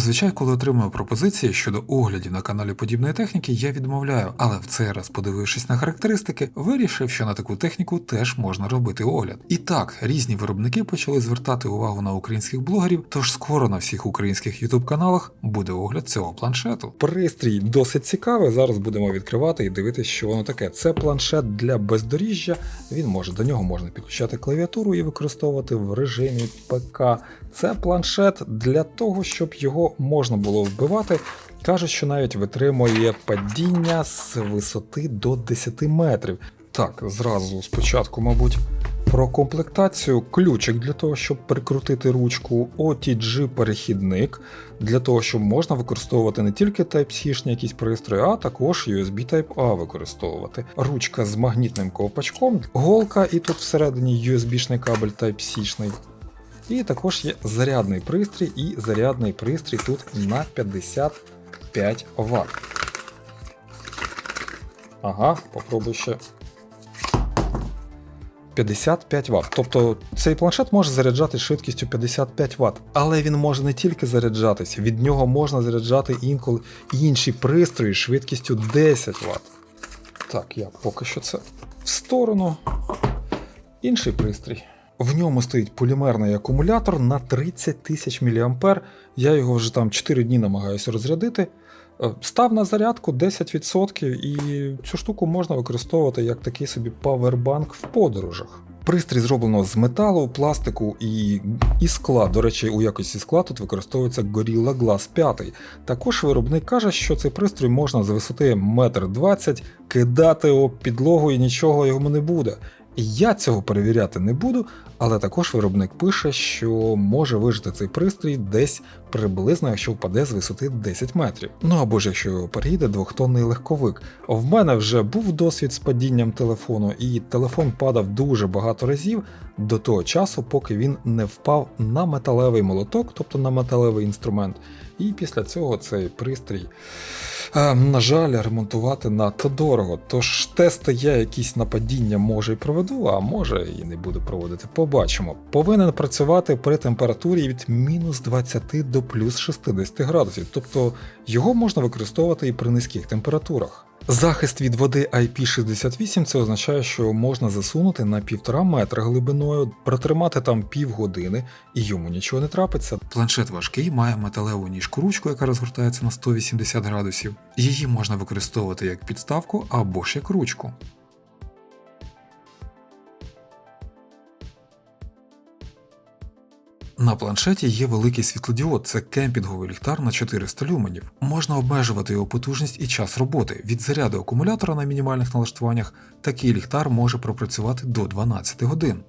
Зазвичай, коли отримую пропозиції щодо оглядів на каналі подібної техніки, я відмовляю, але в цей раз, подивившись на характеристики, вирішив, що на таку техніку теж можна робити огляд. І так, різні виробники почали звертати увагу на українських блогерів, тож скоро на всіх українських youtube каналах буде огляд цього планшету. Пристрій досить цікавий. Зараз будемо відкривати і дивитися, що воно таке. Це планшет для бездоріжжя. Він може до нього можна підключати клавіатуру і використовувати в режимі ПК. Це планшет для того, щоб його можна було вбивати. Кажуть, що навіть витримує падіння з висоти до 10 метрів. Так, зразу спочатку, мабуть, про комплектацію. Ключик для того, щоб прикрутити ручку, OTG перехідник для того, щоб можна використовувати не тільки Type-C якісь пристрої, а також USB Type-A використовувати. Ручка з магнітним ковпачком, голка, і тут всередині USB-шний кабель Type-C. І також є зарядний пристрій, і зарядний пристрій тут на 55 Вт. Ага, попробуй ще. 55 Вт. Тобто цей планшет може заряджати швидкістю 55 Вт, але він може не тільки заряджатися, від нього можна заряджати інколи інші пристрої швидкістю 10 Вт. Так, я поки що це в сторону. Інший пристрій. В ньому стоїть полімерний акумулятор на 30 тисяч мА. Я його вже там 4 дні намагаюся розрядити. Е, Став на зарядку 10% і цю штуку можна використовувати як такий собі павербанк в подорожах. Пристрій зроблено з металу, пластику і, і скла. До речі, у якості скла тут використовується Gorilla Glass 5. Також виробник каже, що цей пристрій можна з висоти 1,20 м кидати об підлогу і нічого йому не буде. Я цього перевіряти не буду, але також виробник пише, що може вижити цей пристрій десь приблизно, якщо впаде з висоти 10 метрів. Ну або ж якщо переїде двохтонний легковик. В мене вже був досвід з падінням телефону, і телефон падав дуже багато разів до того часу, поки він не впав на металевий молоток, тобто на металевий інструмент. І після цього цей пристрій, е, на жаль, ремонтувати надто дорого. Тож тести я якісь нападіння може і проведу, а може і не буду проводити. Побачимо. Повинен працювати при температурі від мінус 20 до плюс 60 градусів, тобто його можна використовувати і при низьких температурах. Захист від води IP68 це означає, що можна засунути на півтора метра глибиною, протримати там півгодини і йому нічого не трапиться. Планшет важкий, має металеву ніжку ручку, яка розгортається на 180 градусів. Її можна використовувати як підставку або ж як ручку. На планшеті є великий світлодіод, це кемпінговий ліхтар на 400 люменів. Можна обмежувати його потужність і час роботи. Від заряду акумулятора на мінімальних налаштуваннях такий ліхтар може пропрацювати до 12 годин.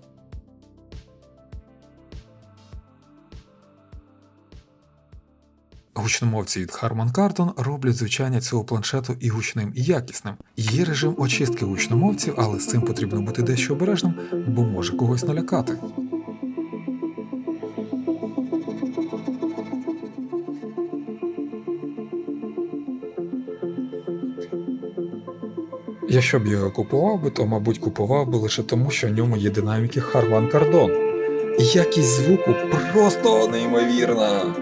Гучномовці від Harman Kardon роблять звучання цього планшету і гучним, і якісним. Є режим очистки гучномовців, але з цим потрібно бути дещо обережним, бо може когось налякати. Якщо б його купував би, то, мабуть, купував би лише тому, що в ньому є динаміки Harman Kardon. Якість звуку просто неймовірна.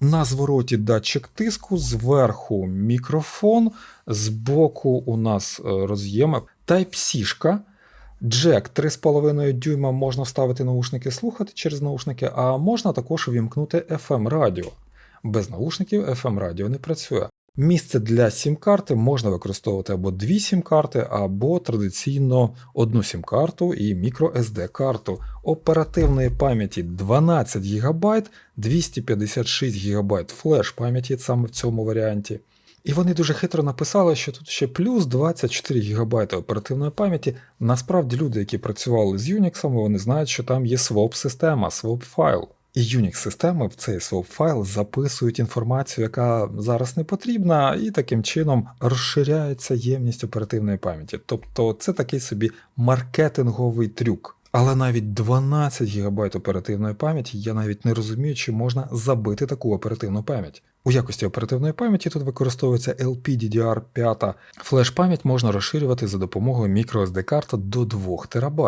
На звороті датчик тиску, зверху мікрофон, збоку у нас е, роз'єми Type-C, Джек 3,5 дюйма можна вставити наушники слухати через наушники, а можна також увімкнути FM радіо. Без наушників FM радіо не працює. Місце для сім-карти можна використовувати або дві сім-карти, або традиційно одну сім-карту і microSD карту оперативної пам'яті 12 ГБ, 256 ГБ флеш пам'яті саме в цьому варіанті. І вони дуже хитро написали, що тут ще плюс 24 ГБ оперативної пам'яті. Насправді люди, які працювали з Unix, вони знають, що там є своп-система, своп-файл. І Unix-системи в цей своп-файл записують інформацію, яка зараз не потрібна, і таким чином розширяється ємність оперативної пам'яті. Тобто це такий собі маркетинговий трюк. Але навіть 12 ГБ оперативної пам'яті я навіть не розумію, чи можна забити таку оперативну пам'ять. У якості оперативної пам'яті тут використовується LPDDR5. Флеш-пам'ять можна розширювати за допомогою microSD карти до 2 ТБ.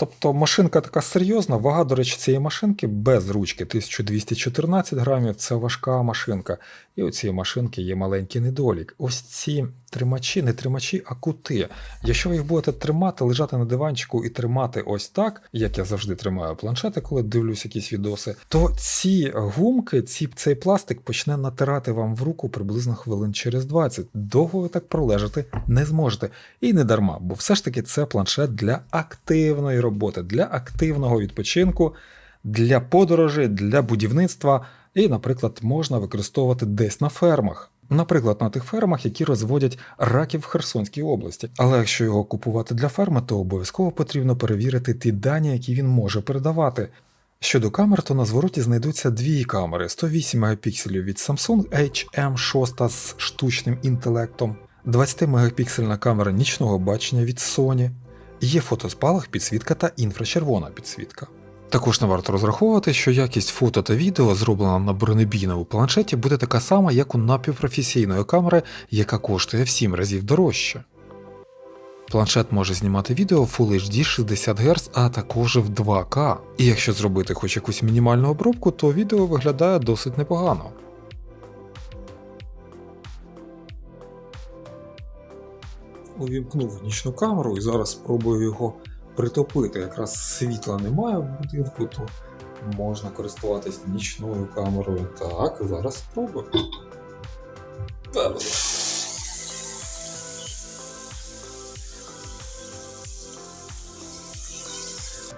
Тобто машинка така серйозна, вага, до речі, цієї машинки без ручки 1214 грамів це важка машинка. І у цієї машинки є маленький недолік. Ось ці тримачі, не тримачі, а кути. Якщо ви їх будете тримати, лежати на диванчику і тримати ось так, як я завжди тримаю планшети, коли дивлюсь якісь відоси, то ці гумки, ці, цей пластик почне натирати вам в руку приблизно хвилин через 20. Довго ви так пролежати не зможете. І не дарма, бо все ж таки це планшет для активної роботи, для активного відпочинку, для подорожей, для будівництва. І, наприклад, можна використовувати десь на фермах. Наприклад, на тих фермах, які розводять раків в Херсонській області. Але якщо його купувати для ферми, то обов'язково потрібно перевірити ті дані, які він може передавати. Щодо камер, то на звороті знайдуться дві камери: 108 мегапікселів від Samsung HM6 з штучним інтелектом, 20 мегапіксельна камера нічного бачення від Sony, є фотоспалах, підсвітка та інфрачервона підсвітка. Також не варто розраховувати, що якість фото та відео, зроблена на бронебійному планшеті, буде така сама, як у напівпрофесійної камери, яка коштує в 7 разів дорожче. Планшет може знімати відео Full HD 60 Гц, а також в 2К. І якщо зробити хоч якусь мінімальну обробку, то відео виглядає досить непогано. Увімкнув нічну камеру і зараз спробую його притопити. Якраз світла немає в будинку, то можна користуватись нічною камерою. Так, зараз спробую.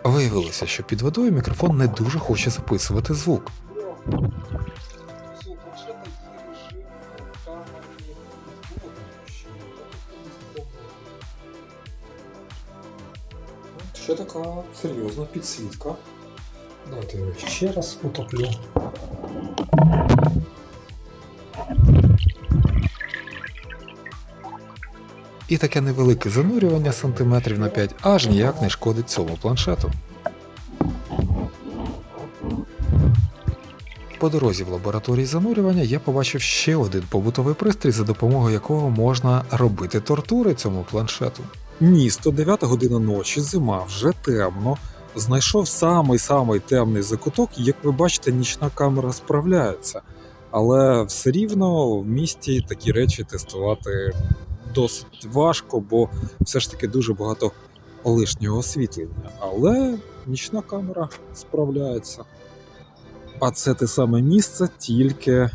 Виявилося, що під водою мікрофон не дуже хоче записувати звук. Ще така серйозна підсвітка. Давайте я ще раз утоплю. І таке невелике занурювання сантиметрів на 5 аж ніяк не шкодить цьому планшету. По дорозі в лабораторії занурювання я побачив ще один побутовий пристрій, за допомогою якого можна робити тортури цьому планшету. Місто, 9 година ночі, зима, вже темно. Знайшов самий-самий темний закуток, і як ви бачите, нічна камера справляється. Але все рівно в місті такі речі тестувати досить важко, бо все ж таки дуже багато лишнього освітлення. Але нічна камера справляється. А це те саме місце, тільки,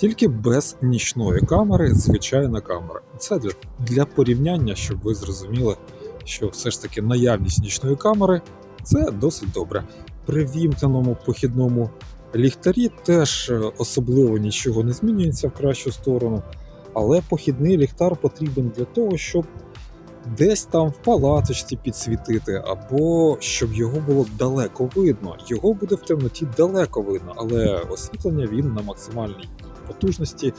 тільки без нічної камери, звичайна камера. Це для, для порівняння, щоб ви зрозуміли, що все ж таки наявність нічної камери це досить добре. При вімкненому похідному ліхтарі теж е, особливо нічого не змінюється в кращу сторону. Але похідний ліхтар потрібен для того, щоб десь там в палаточці підсвітити, або щоб його було далеко видно. Його буде в темноті далеко видно, але освітлення він на максимальній потужності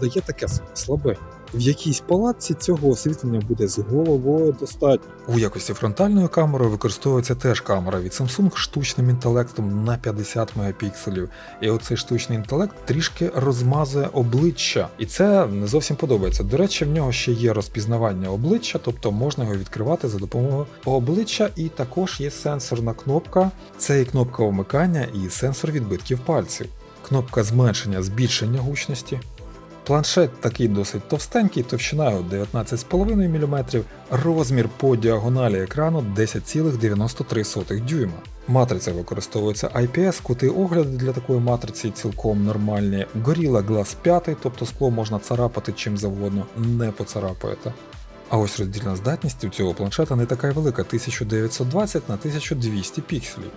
дає таке слабе. В якійсь палатці цього освітлення буде з головою достатньо. У якості фронтальної камери використовується теж камера від Samsung штучним інтелектом на 50 мегапікселів. І оцей штучний інтелект трішки розмазує обличчя, і це не зовсім подобається. До речі, в нього ще є розпізнавання обличчя, тобто можна його відкривати за допомогою обличчя, і також є сенсорна кнопка. Це і кнопка вмикання, і сенсор відбитків пальців. Кнопка зменшення збільшення гучності. Планшет такий досить товстенький, товщиною 19,5 мм, розмір по діагоналі екрану 10,93 дюйма. Матриця використовується IPS, кути огляду для такої матриці цілком нормальні. Gorilla Glass 5, тобто скло можна царапати чим завгодно, не поцарапаєте. А ось роздільна здатність у цього планшета не така й велика 1920 на 1200 пікселів.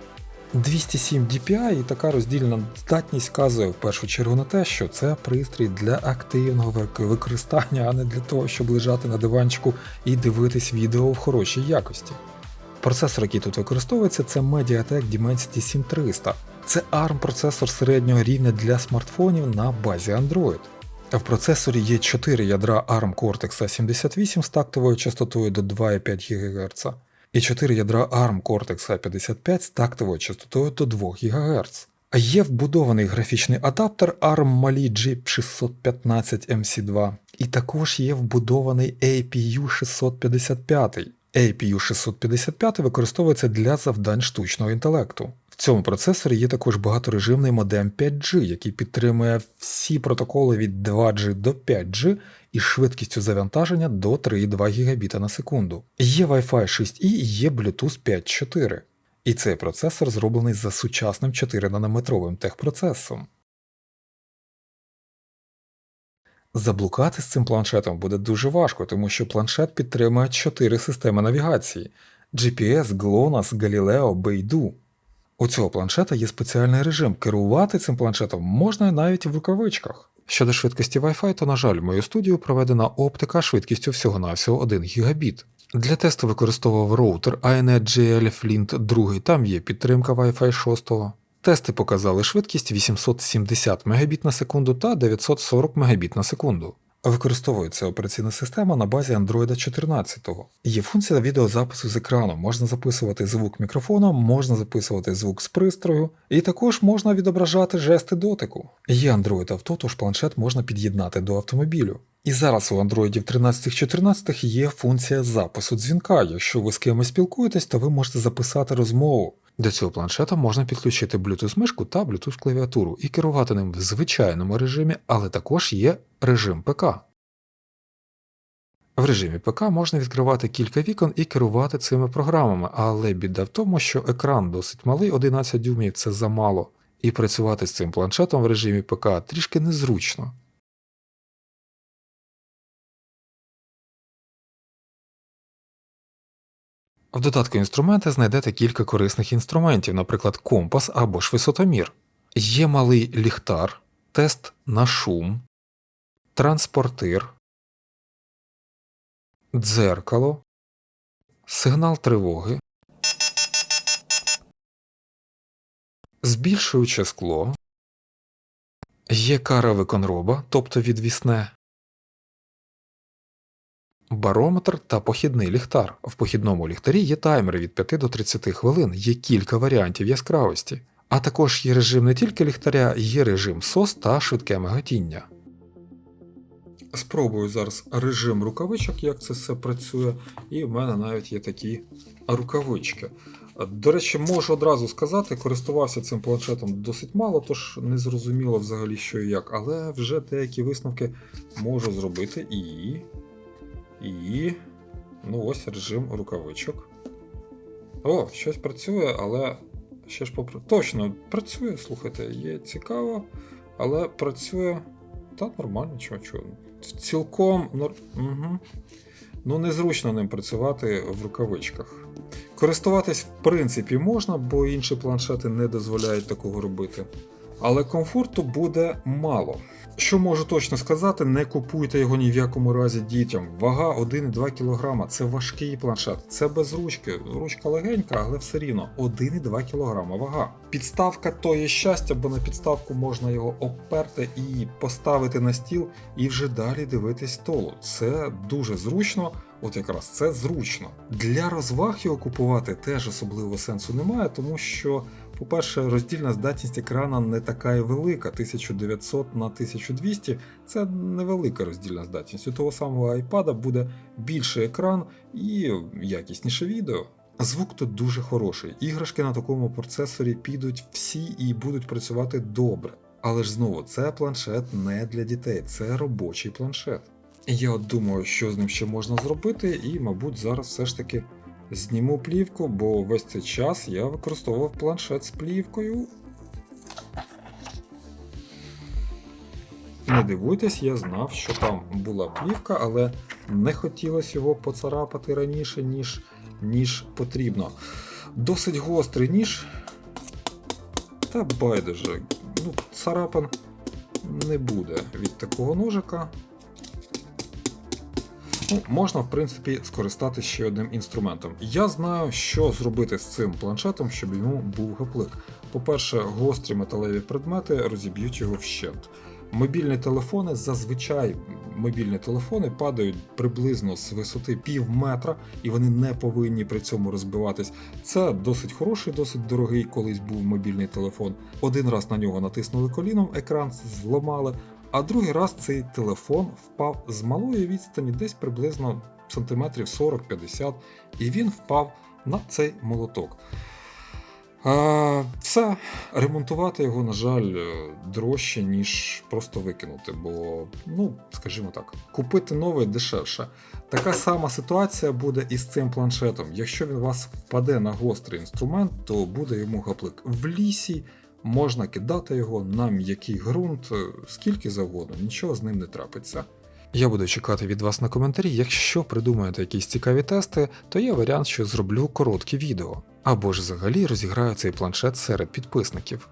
207 DPI і така роздільна здатність вказує в першу чергу на те, що це пристрій для активного використання, а не для того, щоб лежати на диванчику і дивитись відео в хорошій якості. Процесор, який тут використовується, це Mediatek Dimensity 7300. Це ARM-процесор середнього рівня для смартфонів на базі Android. В процесорі є 4 ядра ARM Cortex A78 з тактовою частотою до 2,5 ГГц і 4 ядра ARM Cortex A55 з тактовою частотою до 2 ГГц. А є вбудований графічний адаптер ARM Mali G615MC2, і також є вбудований APU 655. APU 655 використовується для завдань штучного інтелекту. В цьому процесорі є також багаторежимний модем 5G, який підтримує всі протоколи від 2G до 5G із швидкістю завантаження до 3,2 Гбіт на секунду. Є Wi-Fi 6E і є Bluetooth 5.4. І цей процесор зроблений за сучасним 4-нанометровим техпроцесом. Заблукати з цим планшетом буде дуже важко, тому що планшет підтримує 4 системи навігації: GPS, GLONASS, Galileo, Beidou. У цього планшета є спеціальний режим. Керувати цим планшетом можна навіть в рукавичках. Щодо швидкості Wi-Fi, то, на жаль, в мою студію проведена оптика швидкістю всього-навсього 1 Гбіт. Для тесту використовував роутер ANET Flint 2, там є підтримка Wi-Fi 6. Тести показали швидкість 870 Мбіт на секунду та 940 Мбіт на секунду. Використовується операційна система на базі Android 14. Є функція відеозапису з екрану, можна записувати звук мікрофоном, можна записувати звук з пристрою, і також можна відображати жести дотику. Є Android Auto, тож планшет можна під'єднати до автомобілю. І зараз у Android 13-14 є функція запису дзвінка. Якщо ви з кимось спілкуєтесь, то ви можете записати розмову. До цього планшета можна підключити Bluetooth мишку та Bluetooth клавіатуру і керувати ним в звичайному режимі, але також є режим ПК. В режимі ПК можна відкривати кілька вікон і керувати цими програмами, але біда в тому, що екран досить малий, 11 дюймів це замало, і працювати з цим планшетом в режимі ПК трішки незручно. В додатку інструменти знайдете кілька корисних інструментів, наприклад, компас або ж висотомір. Є малий ліхтар, тест на шум, транспортир, дзеркало, сигнал тривоги, збільшуюче скло, є кара виконроба, тобто відвісне, барометр та похідний ліхтар. В похідному ліхтарі є таймери від 5 до 30 хвилин, є кілька варіантів яскравості. А також є режим не тільки ліхтаря, є режим SOS та швидке миготіння. Спробую зараз режим рукавичок, як це все працює, і в мене навіть є такі рукавички. До речі, можу одразу сказати, користувався цим планшетом досить мало, тож не зрозуміло взагалі, що і як, але вже деякі висновки можу зробити і. І. Ну, ось режим рукавичок. О, щось працює, але ще ж попри. Точно, працює, слухайте, є цікаво, але працює. Та нормально, чого, чого. Цілком. нор- Угу. Ну, незручно ним працювати в рукавичках. Користуватись, в принципі, можна, бо інші планшети не дозволяють такого робити. Але комфорту буде мало. Що можу точно сказати, не купуйте його ні в якому разі дітям. Вага 1,2 кг це важкий планшет, це без ручки. Ручка легенька, але все рівно 1,2 кг вага. Підставка то є щастя, бо на підставку можна його обперти і поставити на стіл, і вже далі дивитись столу. Це дуже зручно. От якраз це зручно. Для розваг його купувати теж особливо сенсу немає, тому що по-перше, роздільна здатність екрана не така і велика. 1900 на 1200 це невелика роздільна здатність. У того самого iPad буде більший екран і якісніше відео. Звук тут дуже хороший. Іграшки на такому процесорі підуть всі і будуть працювати добре. Але ж знову, це планшет не для дітей, це робочий планшет. Я думаю, що з ним ще можна зробити, і, мабуть, зараз все ж таки Зніму плівку, бо весь цей час я використовував планшет з плівкою. Не дивуйтесь, я знав, що там була плівка, але не хотілося його поцарапати раніше, ніж, ніж потрібно. Досить гострий ніж. Та байдуже. Ну, царапан не буде від такого ножика. Ну, можна, в принципі, скористатися ще одним інструментом. Я знаю, що зробити з цим планшетом, щоб йому був гаплик. По-перше, гострі металеві предмети розіб'ють його вщент. Мобільні телефони зазвичай мобільні телефони падають приблизно з висоти пів метра, і вони не повинні при цьому розбиватись. Це досить хороший, досить дорогий колись був мобільний телефон. Один раз на нього натиснули коліном, екран зламали. А другий раз цей телефон впав з малої відстані, десь приблизно сантиметрів 40-50, і він впав на цей молоток. Все, ремонтувати його, на жаль, е, дорожче, ніж просто викинути, бо, ну, скажімо так, купити новий дешевше. Така сама ситуація буде і з цим планшетом. Якщо він у вас впаде на гострий інструмент, то буде йому гаплик. В лісі можна кидати його на м'який ґрунт, е, скільки завгодно, нічого з ним не трапиться. Я буду чекати від вас на коментарі. Якщо придумаєте якісь цікаві тести, то є варіант, що зроблю короткі відео. Або ж взагалі розіграю цей планшет серед підписників.